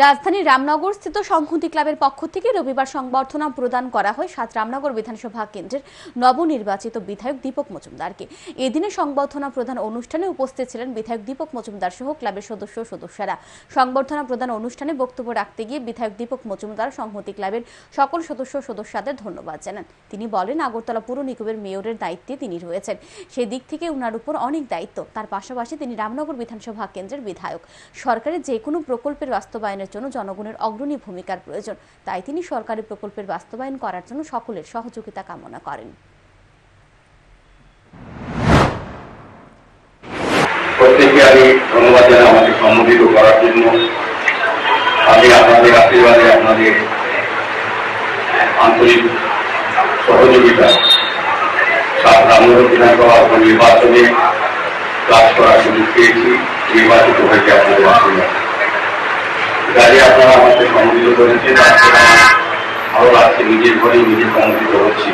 রাজধানীর রামনগর স্থিত সংহতি ক্লাবের পক্ষ থেকে রবিবার সংবর্ধনা প্রদান করা হয় সাত রামনগর বিধানসভা কেন্দ্রের নবনির্বাচিত বিধায়ক দীপক মজুমদারকে। এদিনে সংবর্ধনা প্রদান অনুষ্ঠানে উপস্থিত ছিলেন বিধায়ক দীপক মজুমদার সহ ক্লাবের সদস্য সদস্যরা। সংবর্ধনা প্রদান অনুষ্ঠানে বক্তব্য রাখতে গিয়ে বিধায়ক দীপক মজুমদার সংহতি ক্লাবের সকল সদস্য সদস্যদের ধন্যবাদ জানান। তিনি বলেন, আগরতলা পুর নিগমের মেয়রের দায়িত্বে তিনি রয়েছেন। সেই দিক থেকে ওনার উপর অনেক দায়িত্ব। তার পাশাপাশি তিনি রামনগর বিধানসভা কেন্দ্রের বিধায়ক। সরকারের যে কোনো প্রকল্পের বাস্তবায়নের জন্য জনগণের অগ্রণী ভূমিকার প্রয়োজন। তাই তিনি সরকারি প্রকল্পের বাস্তবায়ন করার জন্য সকলের সহযোগিতা কামনা করেন। আমি আপনাদের আশীর্বাদে আপনাদের আন্তরিক সহযোগিতা সাত রামনগর বিধানসভা নির্বাচনে কাজ করার সুযোগ পেয়েছি। নির্বাচিত হয়েছে আপনাদের আপনারা করেছে তার ভালো লাগছে নিজের ঘরে নিজে সম্মোধিত হচ্ছি।